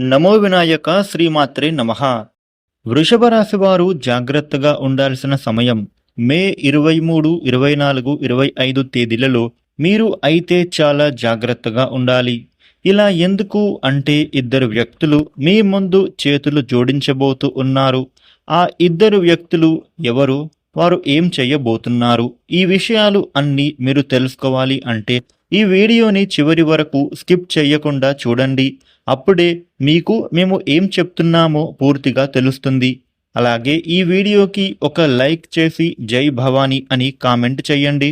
నమో వినాయక శ్రీమాత్రే నమ. వృషభ రాశి వారు జాగ్రత్తగా ఉండాల్సిన సమయం మే ఇరవై మూడు ఇరవై నాలుగు ఇరవై ఐదు తేదీలలో మీరు అయితే చాలా జాగ్రత్తగా ఉండాలి. ఇలా ఎందుకు అంటే ఇద్దరు వ్యక్తులు మీ ముందు చేతులు జోడించబోతూ ఉన్నారు. ఆ ఇద్దరు వ్యక్తులు ఎవరు? వారు ఏం చేయబోతున్నారు? ఈ విషయాలు అన్నీ మీరు తెలుసుకోవాలి అంటే ఈ వీడియోని చివరి వరకు స్కిప్ చేయకుండా చూడండి. అప్పుడే మీకు మేము ఏం చెప్తున్నామో పూర్తిగా తెలుస్తుంది. అలాగే ఈ వీడియోకి ఒక లైక్ చేసి జై భవానీ అని కామెంట్ చేయండి.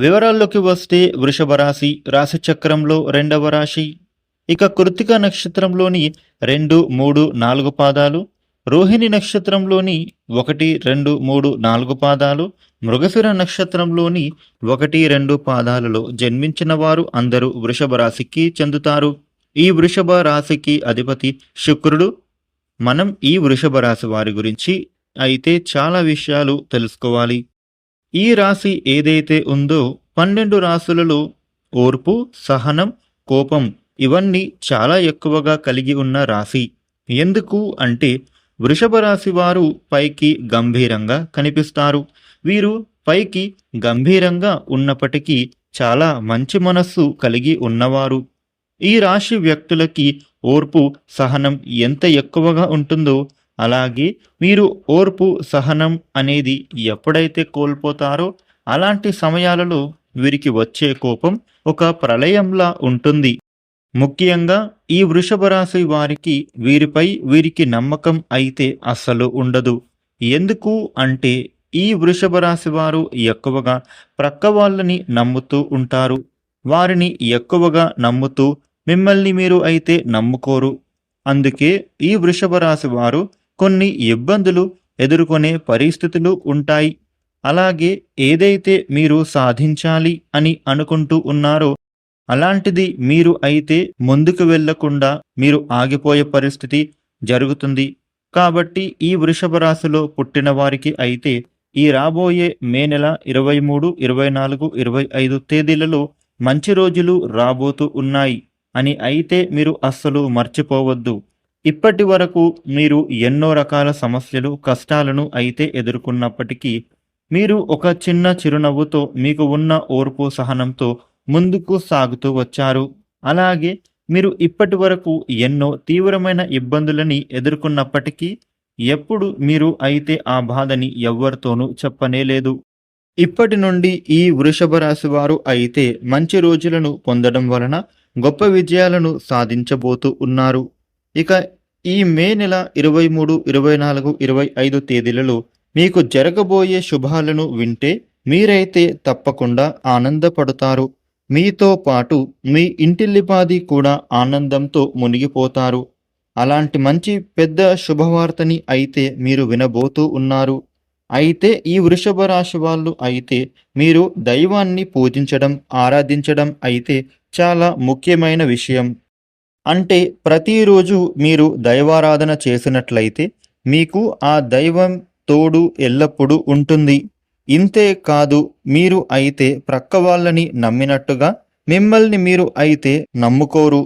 వివరాల్లోకి వస్తే వృషభ రాశి రాశిచక్రంలో రెండవ రాశి. ఇక కృతిక నక్షత్రంలోని రెండు మూడు నాలుగు పాదాలు. రోహిణి నక్షత్రంలోని ఒకటి రెండు మూడు నాలుగు పాదాలు మృగశిర నక్షత్రంలోని ఒకటి రెండు పాదాలలో జన్మించిన వారు అందరూ వృషభ రాశికి చెందుతారు. ఈ వృషభ రాశికి అధిపతి శుక్రుడు. మనం ఈ వృషభ రాశి వారి గురించి అయితే చాలా విషయాలు తెలుసుకోవాలి. ఈ రాశి ఏదైతే ఉందో పన్నెండు రాశులలో ఓర్పు సహనం కోపం ఇవన్నీ చాలా ఎక్కువగా కలిగి ఉన్న రాశి. ఎందుకు అంటే వృషభ రాశి వారు పైకి గంభీరంగా కనిపిస్తారు. వీరు పైకి గంభీరంగా ఉన్నప్పటికీ చాలా మంచి మనస్సు కలిగి ఉన్నవారు. ఈ రాశి వ్యక్తులకి ఓర్పు సహనం ఎంత ఎక్కువగా ఉంటుందో అలాగే మీరు ఓర్పు సహనం అనేది ఎప్పుడైతే కోల్పోతారో అలాంటి సమయాలలో వీరికి వచ్చే కోపం ఒక ప్రళయంలా ఉంటుంది. ముఖ్యంగా ఈ వృషభ రాశి వారికి వీరిపై వీరికి నమ్మకం అయితే అస్సలు ఉండదు. ఎందుకు అంటే ఈ వృషభ రాశి వారు ఎక్కువగా ప్రక్క వాళ్ళని నమ్ముతూ ఉంటారు. వారిని ఎక్కువగా నమ్ముతూ మిమ్మల్ని మీరు అయితే నమ్ముకోరు. అందుకే ఈ వృషభ రాశి వారు కొన్ని ఇబ్బందులు ఎదుర్కొనే పరిస్థితులు ఉంటాయి. అలాగే ఏదైతే మీరు సాధించాలి అని అనుకుంటూ ఉన్నారో అలాంటిది మీరు అయితే ముందుకు వెళ్ళకుండా మీరు ఆగిపోయే పరిస్థితి జరుగుతుంది. కాబట్టి ఈ వృషభ రాశిలో పుట్టిన వారికి అయితే ఈ రాబోయే మే నెల ఇరవై మూడు ఇరవై నాలుగు ఇరవై ఐదు తేదీలలో మంచి రోజులు రాబోతూ ఉన్నాయి అని అయితే మీరు అస్సలు మర్చిపోవద్దు. ఇప్పటి వరకు మీరు ఎన్నో రకాల సమస్యలు కష్టాలను అయితే ఎదుర్కొన్నప్పటికీ మీరు ఒక చిన్న చిరునవ్వుతో మీకు ఉన్న ఓర్పు సహనంతో ముందుకు సాగుతూ వచ్చారు. అలాగే మీరు ఇప్పటి వరకు ఎన్నో తీవ్రమైన ఇబ్బందులని ఎదుర్కొన్నప్పటికీ ఎప్పుడు మీరు అయితే ఆ బాధని ఎవ్వరితోనూ చెప్పనేలేదు ఇప్పటి నుండి ఈ వృషభ రాశి వారు అయితే మంచి రోజులను పొందడం వలన గొప్ప విజయాలను సాధించబోతూ ఉన్నారు. ఇక ఈ మే నెల ఇరవై మూడు ఇరవై నాలుగు ఇరవై ఐదు తేదీలలో మీకు జరగబోయే శుభాలను వింటే మీరైతే తప్పకుండా ఆనందపడతారు. మీతో పాటు మీ ఇంటిల్లిపాది కూడా ఆనందంతో మునిగిపోతారు. అలాంటి మంచి పెద్ద శుభవార్తని అయితే మీరు వినబోతూ ఉన్నారు. అయితే ఈ వృషభ రాశి వాళ్ళు అయితే మీరు దైవాన్ని పూజించడం ఆరాధించడం అయితే చాలా ముఖ్యమైన విషయం. అంటే ప్రతిరోజు మీరు దైవారాధన చేసినట్లయితే మీకు ఆ దైవం తోడు ఎల్లప్పుడూ ఉంటుంది. ఇంతే కాదు మీరు అయితే ప్రక్క వాళ్ళని నమ్మినట్టుగా మిమ్మల్ని మీరు అయితే నమ్ముకోరు.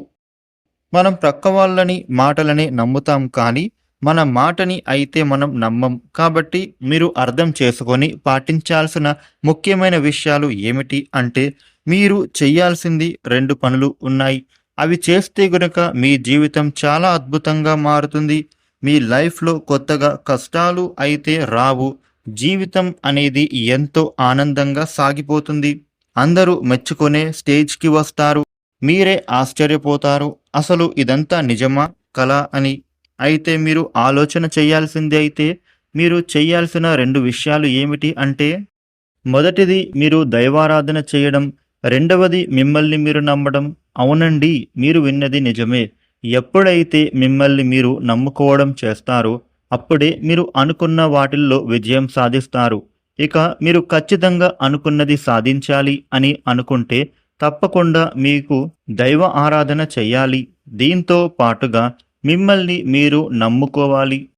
మనం ప్రక్క వాళ్ళని మాటలని నమ్ముతాం కానీ మన మాటని అయితే మనం నమ్మం. కాబట్టి మీరు అర్థం చేసుకొని పాటించాల్సిన ముఖ్యమైన విషయాలు ఏమిటి అంటే మీరు చేయాల్సింది రెండు పనులు ఉన్నాయి. అవి చేస్తే గనుక మీ జీవితం చాలా అద్భుతంగా మారుతుంది. మీ లైఫ్లో కొత్తగా కష్టాలు అయితే రావు. జీవితం అనేది ఎంతో ఆనందంగా సాగిపోతుంది. అందరూ మెచ్చుకునే స్టేజ్కి వస్తారు. మీరే ఆశ్చర్యపోతారు. అసలు ఇదంతా నిజమా? కళ అని. అయితే మీరు ఆలోచన చేయాల్సింది అయితే మీరు చేయాల్సిన రెండు విషయాలు ఏమిటి అంటే మొదటిది మీరు దైవారాధన చేయడం రెండవది మిమ్మల్ని మీరు నమ్మడం. అవునండి మీరు విన్నది నిజమే. ఎప్పుడైతే మిమ్మల్ని మీరు నమ్ముకోవడం చేస్తారో అప్పుడే మీరు అనుకున్న వాటిల్లో విజయం సాధిస్తారు. ఇక మీరు ఖచ్చితంగా అనుకున్నది సాధించాలి అని అనుకుంటే తప్పకుండా మీకు దైవ ఆరాధన చెయ్యాలి దీంతో పాటుగా మిమ్మల్ని మీరు నమ్ముకోవాలి.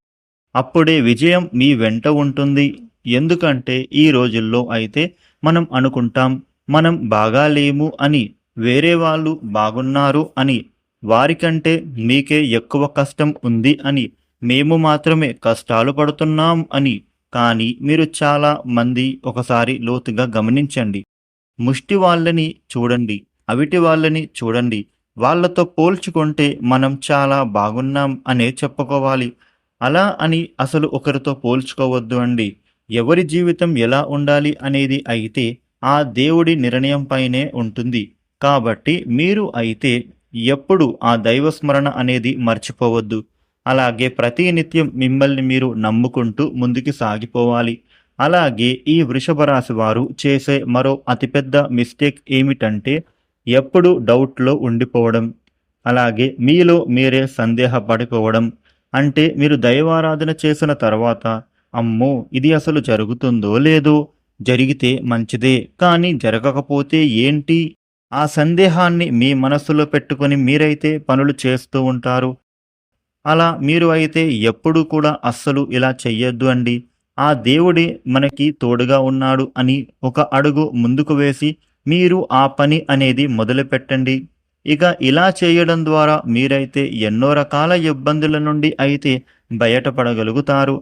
అప్పుడే విజయం మీ వెంట ఉంటుంది. ఎందుకంటే ఈ రోజుల్లో అయితే మనం అనుకుంటాం మనం బాగాలేము అని వేరే వాళ్ళు బాగున్నారు అని. వారికంటే మీకే ఎక్కువ కష్టం ఉంది అని మేము మాత్రమే కష్టాలు పడుతున్నాం అని కానీ మీరు చాలా మంది ఒకసారి లోతుగా గమనించండి. ముష్టి వాళ్ళని చూడండి అవిటి వాళ్ళని చూడండి. వాళ్ళతో పోల్చుకుంటే మనం చాలా బాగున్నాం అనే చెప్పుకోవాలి. అలా అని అసలు ఒకరితో పోల్చుకోవద్దు అండి. ఎవరి జీవితం ఎలా ఉండాలి అనేది అయితే ఆ దేవుడి నిర్ణయంపైనే ఉంటుంది. కాబట్టి మీరు అయితే ఎప్పుడు ఆ దైవస్మరణ అనేది మర్చిపోవద్దు. అలాగే ప్రతి నిత్యం మిమ్మల్ని మీరు నమ్ముకుంటూ ముందుకు సాగిపోవాలి. అలాగే ఈ వృషభ రాశి వారు చేసే మరో అతిపెద్ద మిస్టేక్ ఏమిటంటే ఎప్పుడు డౌట్లో ఉండిపోవడం. అలాగే మీలో మీరే సందేహపడిపోవడం. అంటే మీరు దైవారాధన చేసిన తర్వాత అమ్మో ఇది అసలు జరుగుతుందో లేదో జరిగితే మంచిదే. కానీ జరగకపోతే ఏంటి? ఆ సందేహాన్ని మీ మనస్సులో పెట్టుకొని మీరైతే పనులు చేస్తూ ఉంటారు. అలా మీరు అయితే ఎప్పుడు కూడా అస్సలు ఇలా చెయ్యొద్దు అండి. ఆ దేవుడే మనకి తోడుగా ఉన్నాడు అని ఒక అడుగు ముందుకు వేసి మీరు ఆ పని అనేది మొదలుపెట్టండి ఇక ఇలా చేయడం ద్వారా మీరైతే ఎన్నో రకాల ఇబ్బందుల నుండి అయితే బయటపడగలుగుతారు.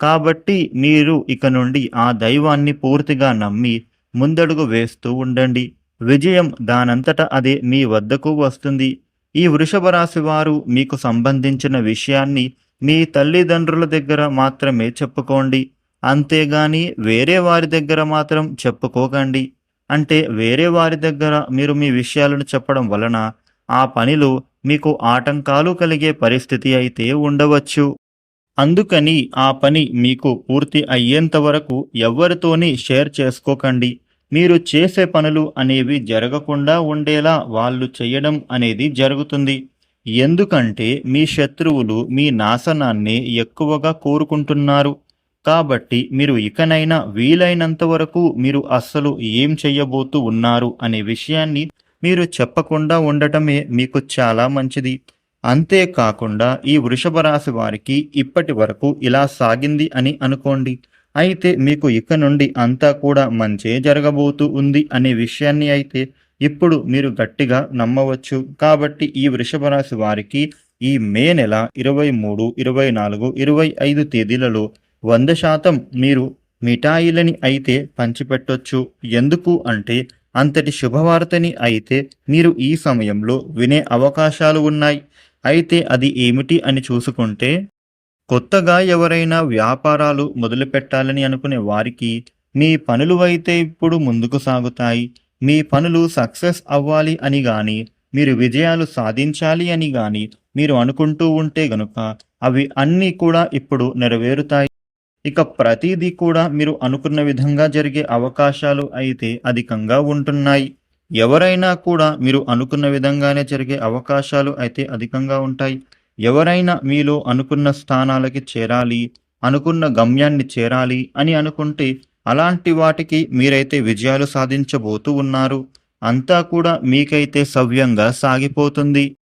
కాబట్టి మీరు ఇక నుండి ఆ దైవాన్ని పూర్తిగా నమ్మి ముందడుగు వేస్తూ ఉండండి. విజయం దానంతట అదే మీ వద్దకు వస్తుంది. ఈ వృషభ రాశి వారు మీకు సంబంధించిన విషయాన్ని మీ తల్లిదండ్రుల దగ్గర మాత్రమే చెప్పుకోండి. అంతేగాని వేరే వారి దగ్గర మాత్రం చెప్పుకోకండి. అంటే వేరే వారి దగ్గర మీరు మీ విషయాలను చెప్పడం వలన ఆ పనిలో మీకు ఆటంకాలు కలిగే పరిస్థితి అయితే ఉండవచ్చు. అందుకని ఆ పని మీకు పూర్తి అయ్యేంత వరకు ఎవరితోని షేర్ చేసుకోకండి. మీరు చేసే పనులు అనేవి జరగకుండా ఉండేలా వాళ్ళు చేయడం అనేది జరుగుతుంది. ఎందుకంటే మీ శత్రువులు మీ నాశనాన్ని ఎక్కువగా కోరుకుంటున్నారు. కాబట్టి మీరు ఇకనైనా వీలైనంత వరకు మీరు అస్సలు ఏం చేయబోతూ ఉన్నారు అనే విషయాన్ని మీరు చెప్పకుండా ఉండటమే మీకు చాలా మంచిది. అంతేకాకుండా ఈ వృషభ రాశి వారికి ఇప్పటి వరకు ఇలా సాగింది అని అనుకోండి. అయితే మీకు ఇక నుండి అంతా కూడా మంచే జరగబోతూ ఉంది అనే విషయాన్ని అయితే ఇప్పుడు మీరు గట్టిగా నమ్మవచ్చు. కాబట్టి ఈ వృషభ రాశి వారికి ఈ మే నెల ఇరవై మూడు ఇరవై నాలుగు ఇరవై ఐదు తేదీలలో వంద శాతం మీరు మిఠాయిలని అయితే పంచిపెట్టొచ్చు. ఎందుకు అంటే అంతటి శుభవార్తని అయితే మీరు ఈ సమయంలో వినే అవకాశాలు ఉన్నాయి. అయితే అది ఏమిటి అని చూసుకుంటే కొత్తగా ఎవరైనా వ్యాపారాలు మొదలుపెట్టాలని అనుకునే వారికి మీ పనులు అయితే ఇప్పుడు ముందుకు సాగుతాయి. మీ పనులు సక్సెస్ అవ్వాలి అని కానీ మీరు విజయాలు సాధించాలి అని కానీ మీరు అనుకుంటూ ఉంటే గనుక అవి అన్నీ కూడా ఇప్పుడు నెరవేరుతాయి. ఇక ప్రతిదీ కూడా మీరు అనుకున్న విధంగా జరిగే అవకాశాలు అయితే అధికంగా ఉంటున్నాయి. ఎవరైనా కూడా మీరు అనుకున్న విధంగానే జరిగే అవకాశాలు అయితే అధికంగా ఉంటాయి. ఎవరైనా మీలో అనుకున్న స్థానాలకి చేరాలి అనుకున్న గమ్యాన్ని చేరాలి అని అనుకుంటే అలాంటి వాటికి మీరైతే విజయాలు సాధించబోతూ ఉన్నారు. అంతా కూడా మీకైతే సవ్యంగా సాగిపోతుంది.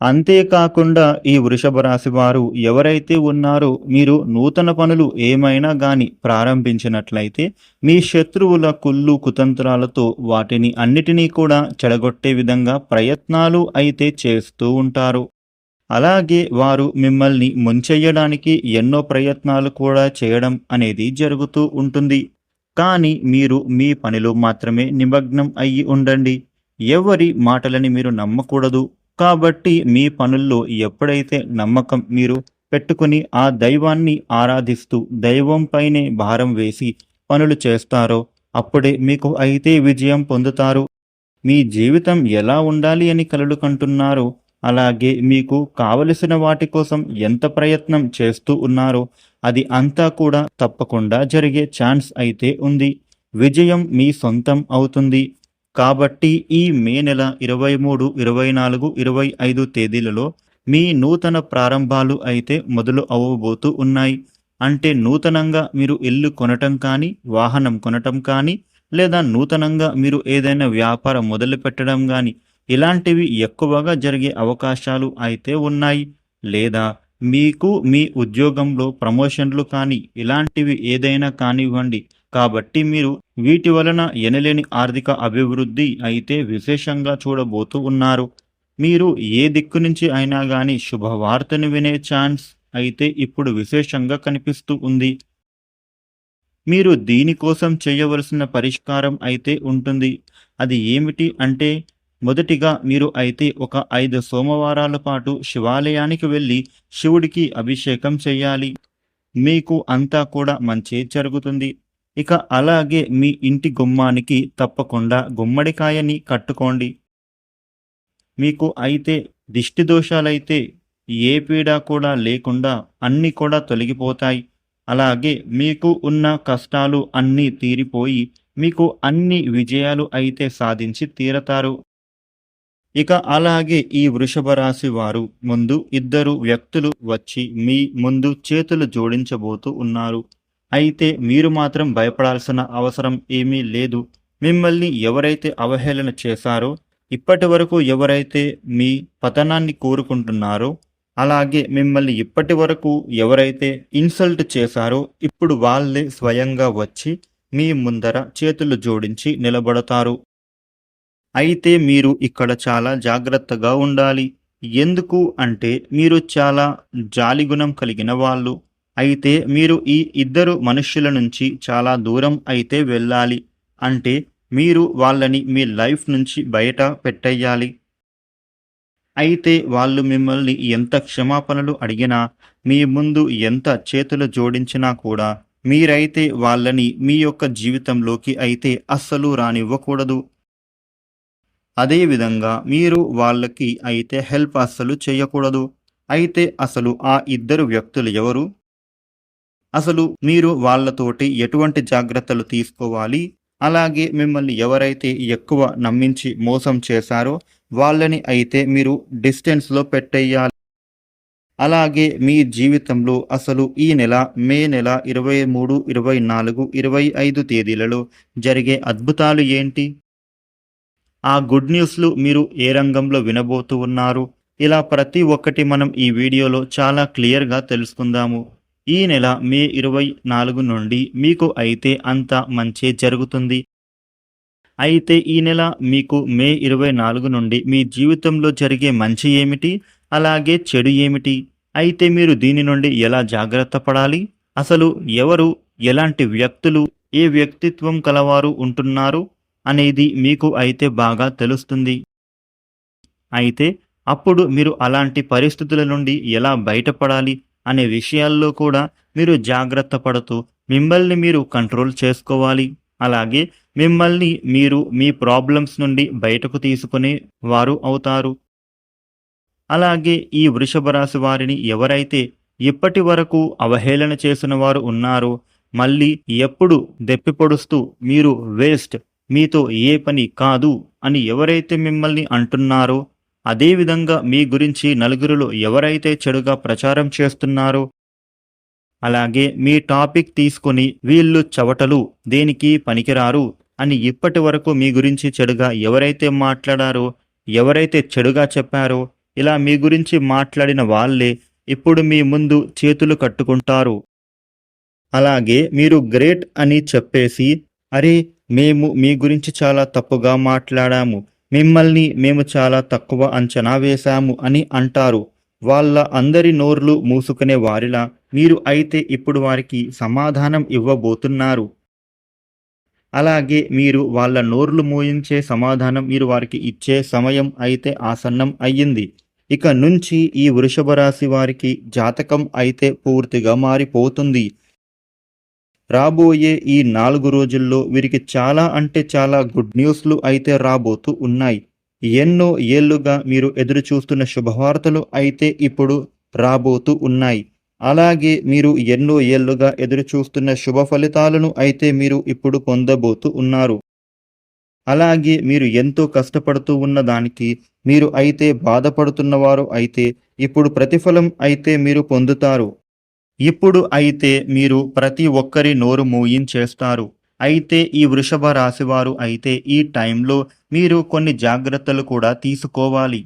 అంతేకాకుండా ఈ వృషభ రాశి వారు ఎవరైతే ఉన్నారో మీరు నూతన పనులు ఏమైనా గాని ప్రారంభించినట్లయితే మీ శత్రువుల కుళ్ళు కుతంత్రాలతో వాటిని అన్నిటినీ కూడా చెడగొట్టే విధంగా ప్రయత్నాలు అయితే చేస్తూ ఉంటారు. అలాగే వారు మిమ్మల్ని ముంచెయ్యడానికి ఎన్నో ప్రయత్నాలు కూడా చేయడం అనేది జరుగుతూ ఉంటుంది. కానీ మీరు మీ పనిలో మాత్రమే నిమగ్నం అయ్యి ఉండండి. ఎవరి మాటలని మీరు నమ్మకూడదు. కాబట్టి మీ పనుల్లో ఎప్పుడైతే నమ్మకం మీరు పెట్టుకుని ఆ దైవాన్ని ఆరాధిస్తూ దైవంపైనే భారం వేసి పనులు చేస్తారో అప్పుడే మీకు అయితే విజయం పొందుతారు. మీ జీవితం ఎలా ఉండాలి అని కలలు కంటున్నారో అలాగే మీకు కావలసిన వాటి కోసం ఎంత ప్రయత్నం చేస్తూ ఉన్నారో అది అంతా కూడా తప్పకుండా జరిగే ఛాన్స్ అయితే ఉంది. విజయం మీ సొంతం అవుతుంది. కాబట్టి ఈ మే నెల ఇరవై మూడు ఇరవై నాలుగు ఇరవై ఐదు తేదీలలో మీ నూతన ప్రారంభాలు అయితే మొదలు అవ్వబోతూ ఉన్నాయి. అంటే నూతనంగా మీరు ఇల్లు కొనటం కానీ వాహనం కొనటం కానీ లేదా నూతనంగా మీరు ఏదైనా వ్యాపారం మొదలు పెట్టడం కానీ ఇలాంటివి ఎక్కువగా జరిగే అవకాశాలు అయితే ఉన్నాయి. లేదా మీకు మీ ఉద్యోగంలో ప్రమోషన్లు కానీ ఇలాంటివి ఏదైనా కానివ్వండి. కాబట్టి మీరు వీటి వలన ఎనలేని ఆర్థిక అభివృద్ధి అయితే విశేషంగా చూడబోతూ ఉన్నారు. మీరు ఏ దిక్కు నుంచి అయినా కానీ శుభవార్తను వినే ఛాన్స్ అయితే ఇప్పుడు విశేషంగా కనిపిస్తూ ఉంది. మీరు దీనికోసం చేయవలసిన పరిష్కారం అయితే ఉంటుంది. అది ఏమిటి అంటే మొదటిగా మీరు అయితే ఒక ఐదు సోమవారాల పాటు శివాలయానికి వెళ్ళి శివుడికి అభిషేకం చేయాలి. మీకు అంతా కూడా మంచి జరుగుతుంది. ఇక అలాగే మీ ఇంటి గుమ్మానికి తప్పకుండా గుమ్మడికాయని కట్టుకోండి. మీకు అయితే దిష్టి దోషాలైతే ఏ పీడ కూడా లేకుండా అన్నీ కూడా తొలగిపోతాయి. అలాగే మీకు ఉన్న కష్టాలు అన్నీ తీరిపోయి మీకు అన్ని విజయాలు అయితే సాధించి తీరతారు. ఇక అలాగే ఈ వృషభ రాశి వారు ముందు ఇద్దరు వ్యక్తులు వచ్చి మీ ముందు చేతులు జోడించబోతూ ఉన్నారు. అయితే మీరు మాత్రం భయపడాల్సిన అవసరం ఏమీ లేదు. మిమ్మల్ని ఎవరైతే అవహేళన చేశారో ఇప్పటి వరకు ఎవరైతే మీ పతనాన్ని కోరుకుంటున్నారో అలాగే మిమ్మల్ని ఇప్పటి వరకు ఎవరైతే ఇన్సల్ట్ చేశారో ఇప్పుడు వాళ్ళే స్వయంగా వచ్చి మీ ముందర చేతులు జోడించి నిలబడతారు. అయితే మీరు ఇక్కడ చాలా జాగ్రత్తగా ఉండాలి. ఎందుకు అంటే మీరు చాలా జాలిగుణం కలిగిన వాళ్ళు. అయితే మీరు ఈ ఇద్దరు మనుష్యుల నుంచి చాలా దూరం అయితే వెళ్ళాలి. అంటే మీరు వాళ్ళని మీ లైఫ్ నుంచి బయట పెట్టేయాలి. అయితే వాళ్ళు మిమ్మల్ని ఎంత క్షమాపణలు అడిగినా మీ ముందు ఎంత చేతులు జోడించినా కూడా మీరైతే వాళ్ళని మీ యొక్క జీవితంలోకి అయితే అస్సలు రానివ్వకూడదు. అదేవిధంగా మీరు వాళ్ళకి అయితే హెల్ప్ అస్సలు చేయకూడదు. అయితే అసలు ఆ ఇద్దరు వ్యక్తులు ఎవరు? అసలు మీరు వాళ్ళతోటి ఎటువంటి జాగ్రత్తలు తీసుకోవాలి? అలాగే మిమ్మల్ని ఎవరైతే ఎక్కువ నమ్మించి మోసం చేశారో వాళ్ళని అయితే మీరు డిస్టెన్స్లో పెట్టేయాలి. అలాగే మీ జీవితంలో అసలు ఈ నెల మే నెల ఇరవై మూడు ఇరవై నాలుగు ఇరవై ఐదు తేదీలలో జరిగే అద్భుతాలు ఏంటి? ఆ గుడ్ న్యూస్లు మీరు ఏ రంగంలో వినబోతూ ఉన్నారు? ఇలా ప్రతి ఒక్కటి మనం ఈ వీడియోలో చాలా క్లియర్గా తెలుసుకుందాము. ఈ నెల మే ఇరవై నాలుగు నుండి మీకు అయితే అంత మంచి జరుగుతుంది. అయితే ఈ నెల మీకు మే ఇరవై నాలుగు నుండి మీ జీవితంలో జరిగే మంచి ఏమిటి? అలాగే చెడు ఏమిటి? అయితే మీరు దీని నుండి ఎలా జాగ్రత్త పడాలి? అసలు ఎవరు? ఎలాంటి వ్యక్తులు? ఏ వ్యక్తిత్వం కలవారు ఉంటున్నారు? అనేది మీకు అయితే బాగా తెలుస్తుంది. అయితే అప్పుడు మీరు అలాంటి పరిస్థితుల నుండి ఎలా బయటపడాలి అనే విషయాల్లో కూడా మీరు జాగ్రత్త పడుతూ మిమ్మల్ని మీరు కంట్రోల్ చేసుకోవాలి. అలాగే మిమ్మల్ని మీరు మీ ప్రాబ్లమ్స్ నుండి బయటకు తీసుకునే వారు అవుతారు. అలాగే ఈ వృషభ రాశి వారిని ఎవరైతే ఇప్పటి వరకు అవహేళన చేసిన వారు ఉన్నారో మళ్ళీ ఎప్పుడు దెప్పిపొడుస్తూ మీరు వేస్ట్ మీతో ఏ పని కాదు అని ఎవరైతే మిమ్మల్ని అంటున్నారో అదేవిధంగా మీ గురించి నలుగురిలో ఎవరైతే చెడుగా ప్రచారం చేస్తున్నారో అలాగే మీ టాపిక్ తీసుకొని వీళ్ళు చవటలు దేనికి పనికిరారు అని ఇప్పటి వరకు మీ గురించి చెడుగా ఎవరైతే మాట్లాడారో ఎవరైతే చెడుగా చెప్పారో ఇలా మీ గురించి మాట్లాడిన వాళ్ళే ఇప్పుడు మీ ముందు చేతులు కట్టుకుంటారు. అలాగే మీరు గ్రేట్ అని చెప్పేసి అరే మేము మీ గురించి చాలా తప్పుగా మాట్లాడాము. మిమ్మల్ని మేము చాలా తక్కువ అంచనా వేశాము అని అంటారు. వాళ్ళ అందరి నోర్లు మూసుకునే వారిలా మీరు అయితే ఇప్పుడు వారికి సమాధానం ఇవ్వబోతున్నారు. అలాగే మీరు వాళ్ళ నోర్లు మూయించే సమాధానం మీరు వారికి ఇచ్చే సమయం అయితే ఆసన్నం అయ్యింది. ఇక నుంచి ఈ వృషభ రాశి వారికి జాతకం అయితే పూర్తిగా మారిపోతుంది. రాబోయే ఈ నాలుగు రోజుల్లో వీరికి చాలా అంటే చాలా గుడ్ న్యూస్లు అయితే రాబోతూ ఉన్నాయి. ఎన్నో ఏళ్ళుగా మీరు ఎదురు చూస్తున్న శుభవార్తలు అయితే ఇప్పుడు రాబోతూ ఉన్నాయి. అలాగే మీరు ఎన్నో ఏళ్ళుగా ఎదురు చూస్తున్న శుభ ఫలితాలను అయితే మీరు ఇప్పుడు పొందబోతూ ఉన్నారు. అలాగే మీరు ఎంతో కష్టపడుతూ ఉన్న దానికి మీరు అయితే బాధపడుతున్నవారు అయితే ఇప్పుడు ప్రతిఫలం అయితే మీరు పొందుతారు. ఇప్పుడు అయితే మీరు ప్రతి ఒక్కరి నోరు మూయించేస్తారు. అయితే ఈ వృషభ రాశివారు అయితే ఈ టైంలో మీరు కొన్ని జాగ్రత్తలు కూడా తీసుకోవాలి.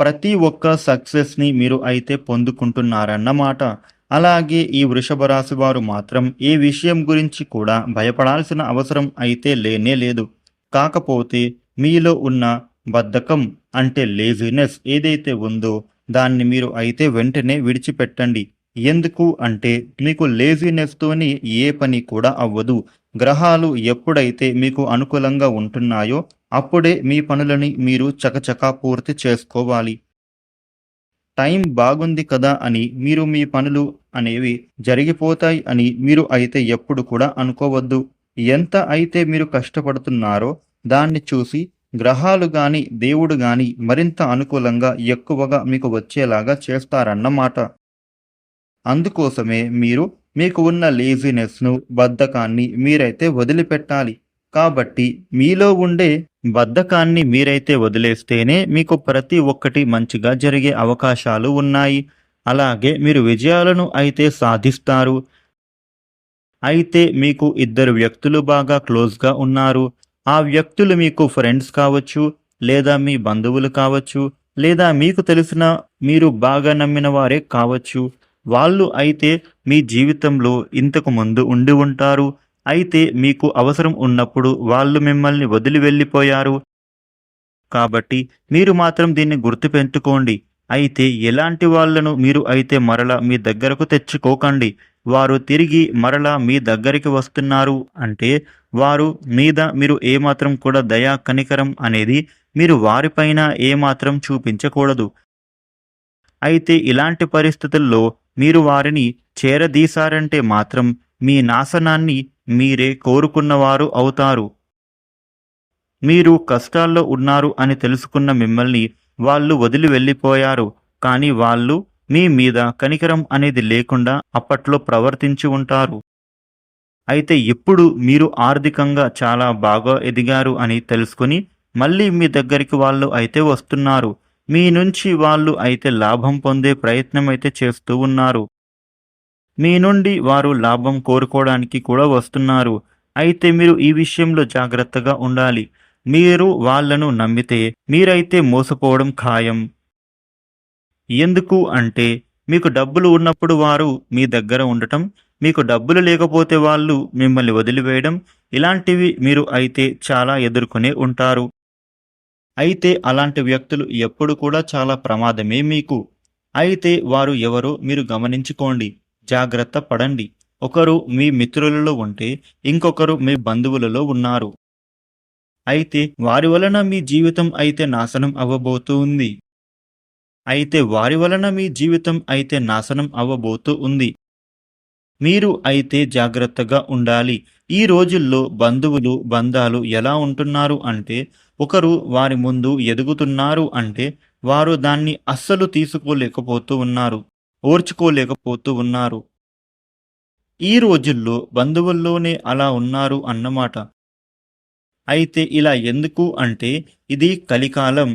ప్రతి ఒక్క సక్సెస్ని మీరు అయితే పొందుకుంటున్నారన్నమాట. అలాగే ఈ వృషభ రాశి వారు మాత్రం ఏ విషయం గురించి కూడా భయపడాల్సిన అవసరం అయితే లేనే లేదు. కాకపోతే మీలో ఉన్న బద్ధకం అంటే లేజినెస్ ఏదైతే ఉందో దాన్ని మీరు అయితే వెంటనే విడిచిపెట్టండి. ఎందుకు అంటే మీకు లేజినెస్తోని ఏ పని కూడా అవ్వదు. గ్రహాలు ఎప్పుడైతే మీకు అనుకూలంగా ఉంటున్నాయో అప్పుడే మీ పనులని మీరు చకచకా పూర్తి చేసుకోవాలి. టైం బాగుంది కదా అని మీరు మీ పనులు అనేవి జరిగిపోతాయి అని మీరు అయితే ఎప్పుడు కూడా అనుకోవద్దు. ఎంత అయితే మీరు కష్టపడుతున్నారో దాన్ని చూసి గ్రహాలు గాని దేవుడు గాని మరింత అనుకూలంగా ఎక్కువగా మీకు వచ్చేలాగా చేస్తారన్నమాట. అందుకోసమే మీరు మీకు ఉన్న లేజినెస్ను బద్ధకాన్ని మీరైతే వదిలిపెట్టాలి. కాబట్టి మీలో ఉండే బద్ధకాన్ని మీరైతే వదిలేస్తేనే మీకు ప్రతి ఒక్కటి మంచిగా జరిగే అవకాశాలు ఉన్నాయి. అలాగే మీరు విజయాలను అయితే సాధిస్తారు. అయితే మీకు ఇద్దరు వ్యక్తులు బాగా క్లోజ్గా ఉన్నారు. ఆ వ్యక్తులు మీకు ఫ్రెండ్స్ కావచ్చు లేదా మీ బంధువులు కావచ్చు లేదా మీకు తెలిసిన మీరు బాగా నమ్మిన వారే కావచ్చు. వాళ్ళు అయితే మీ జీవితంలో ఇంతకు ముందు ఉండి ఉంటారు. అయితే మీకు అవసరం ఉన్నప్పుడు వాళ్ళు మిమ్మల్ని వదిలి వెళ్ళిపోయారు. కాబట్టి మీరు మాత్రం దీన్ని గుర్తుపెంచుకోండి అయితే ఎలాంటి వాళ్ళను మీరు అయితే మరలా మీ దగ్గరకు తెచ్చుకోకండి. వారు తిరిగి మరలా మీ దగ్గరికి వస్తున్నారు. అంటే వారు మీద మీరు ఏమాత్రం కూడా దయా కనికరం అనేది మీరు వారిపైన ఏమాత్రం చూపించకూడదు. అయితే ఇలాంటి పరిస్థితుల్లో మీరు వారిని చేరదీశారంటే మాత్రం మీ నాశనాన్ని మీరే కోరుకున్నవారు అవుతారు. మీరు కష్టాల్లో ఉన్నారు అని తెలుసుకున్న మిమ్మల్ని వాళ్ళు వదిలి వెళ్ళిపోయారు. కానీ వాళ్ళు మీ మీద కనికరం అనేది లేకుండా అప్పట్లో ప్రవర్తించి ఉంటారు. అయితే ఇప్పుడు మీరు ఆర్థికంగా చాలా బాగా ఎదిగారు అని తెలుసుకుని మళ్ళీ మీ దగ్గరికి వాళ్ళు అయితే వస్తున్నారు. మీ నుంచి వాళ్ళు అయితే లాభం పొందే ప్రయత్నం అయితే చేస్తూ ఉన్నారు. మీ నుండి వారు లాభం కోరుకోవడానికి కూడా వస్తున్నారు. అయితే మీరు ఈ విషయంలో జాగ్రత్తగా ఉండాలి. మీరు వాళ్ళను నమ్మితే మీరైతే మోసపోవడం ఖాయం. ఎందుకు అంటే మీకు డబ్బులు ఉన్నప్పుడు వారు మీ దగ్గర ఉండటం మీకు డబ్బులు లేకపోతే వాళ్ళు మిమ్మల్ని వదిలివేయడం ఇలాంటివి మీరు అయితే చాలా ఎదుర్కొనే ఉంటారు. అయితే అలాంటి వ్యక్తులు ఎప్పుడు కూడా చాలా ప్రమాదమే మీకు. అయితే వారు ఎవరో మీరు గమనించుకోండి. జాగ్రత్త పడండి. ఒకరు మీ మిత్రులలో ఉంటే ఇంకొకరు మీ బంధువులలో ఉన్నారు. అయితే వారి వలన మీ జీవితం అయితే నాశనం అవ్వబోతూ ఉంది అయితే వారి వలన మీ జీవితం అయితే నాశనం అవ్వబోతూ ఉంది. మీరు అయితే జాగ్రత్తగా ఉండాలి. ఈ రోజుల్లో బంధువులు బంధాలు ఎలా ఉంటున్నారు అంటే ఒకరు వారి ముందు ఎదుగుతున్నారు అంటే వారు దాన్ని అస్సలు తీసుకోలేకపోతూ ఉన్నారు ఓర్చుకోలేకపోతూ ఉన్నారు. ఈ రోజుల్లో బంధువుల్లోనే అలా ఉన్నారు అన్నమాట. అయితే ఇలా ఎందుకు అంటే ఇది కలికాలం.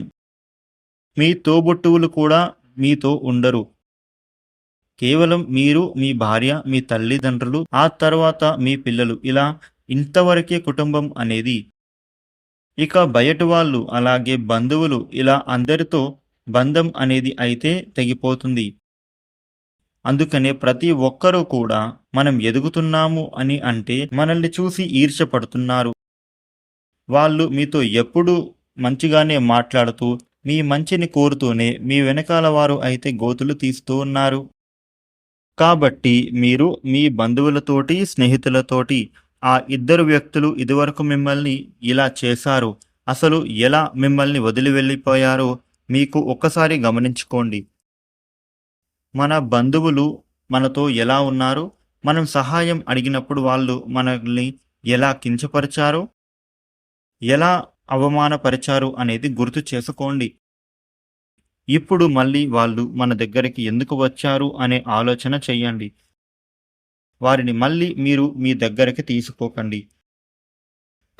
మీ తోబుట్టువులు కూడా మీతో ఉండరు. కేవలం మీరు మీ భార్య మీ తల్లిదండ్రులు ఆ తర్వాత మీ పిల్లలు. ఇలా ఇంతవరకే కుటుంబం అనేది ఇక బయటి వాళ్ళు అలాగే బంధువులు ఇలా అందరితో బంధం అనేది అయితే తెగిపోతుంది. అందుకనే ప్రతి ఒక్కరూ కూడా మనం ఎదుగుతున్నాము అని అంటే మనల్ని చూసి ఈర్ష్యపడుతున్నారు. వాళ్ళు మీతో ఎప్పుడూ మంచిగానే మాట్లాడుతూ మీ మంచిని కోరుతూనే మీ వెనకాల వారు అయితే గోతులు తీస్తూ ఉన్నారు. కాబట్టి మీరు మీ బంధువులతోటి స్నేహితులతోటి ఆ ఇద్దరు వ్యక్తులు ఇదివరకు మిమ్మల్ని ఇలా చేశారు. అసలు ఎలా మిమ్మల్ని వదిలి వెళ్ళిపోయారో మీకు ఒక్కసారి గమనించుకోండి. మన బంధువులు మనతో ఎలా ఉన్నారు? మనం సహాయం అడిగినప్పుడు వాళ్ళు మనల్ని ఎలా కించపరిచారు? ఎలా అవమానపరిచారు అనేది గుర్తు చేసుకోండి. ఇప్పుడు మళ్ళీ వాళ్ళు మన దగ్గరికి ఎందుకు వచ్చారు అనే ఆలోచన చేయండి. వారిని మళ్ళీ మీరు మీ దగ్గరికి తీసుకోకండి.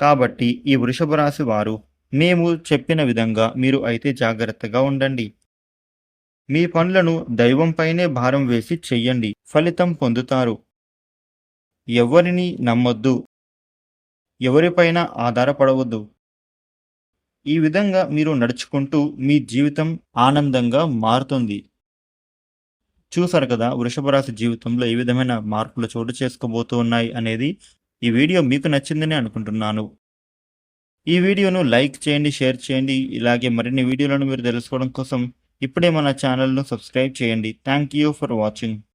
కాబట్టి ఈ వృషభ రాశి వారు మేము చెప్పిన విధంగా మీరు అయితే జాగ్రత్తగా ఉండండి. మీ పనులను దైవంపైనే భారం వేసి చెయ్యండి. ఫలితం పొందుతారు. ఎవరిని నమ్మొద్దు. ఎవరిపైన ఆధారపడవద్దు. ఈ విధంగా మీరు నడుచుకుంటూ మీ జీవితం ఆనందంగా మారుతుంది. చూసారు కదా వృషభ రాశి జీవితంలో ఏ విధమైన మార్పులు చోటు చేసుకోబోతూ ఉన్నాయి అనేది ఈ వీడియో మీకు నచ్చిందని అనుకుంటున్నాను. ఈ వీడియోను లైక్ చేయండి షేర్ చేయండి ఇలాగే మరిన్ని వీడియోలను మీరు తెలుసుకోవడం కోసం ఇప్పుడే మన ఛానల్ను సబ్స్క్రైబ్ చేయండి. Thank you for watching.